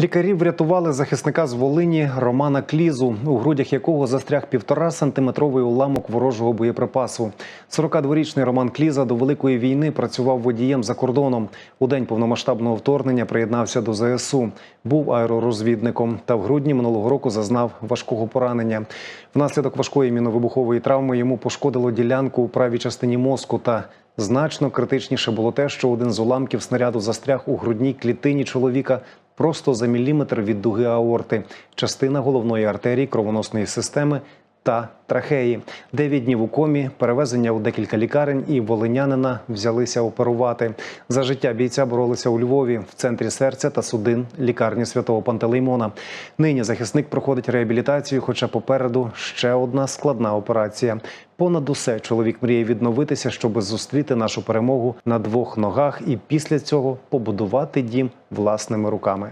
Лікарі врятували захисника з Волині Романа Клізу, у грудях якого застряг півтора сантиметровий уламок ворожого боєприпасу. 42-річний Роман Кліза до великої війни працював водієм за кордоном. У день повномасштабного вторгнення приєднався до ЗСУ. Був аеророзвідником та в грудні минулого року зазнав важкого поранення. Внаслідок важкої міновибухової травми йому пошкодило ділянку у правій частині мозку та Значно критичніше було те, що один з уламків снаряду застряг у грудній клітині чоловіка просто за міліметр від дуги аорти, частина головної артерії кровоносної системи та трахеї. Дев'ять днів у комі, перевезення у декілька лікарень і волинянина взялися оперувати. За життя бійця боролися у Львові в центрі серця та судин лікарні святого Пантелеймона. Нині захисник проходить реабілітацію, хоча попереду ще одна складна операція. Понад усе чоловік мріє відновитися, щоб зустріти нашу перемогу на двох ногах і після цього побудувати дім власними руками.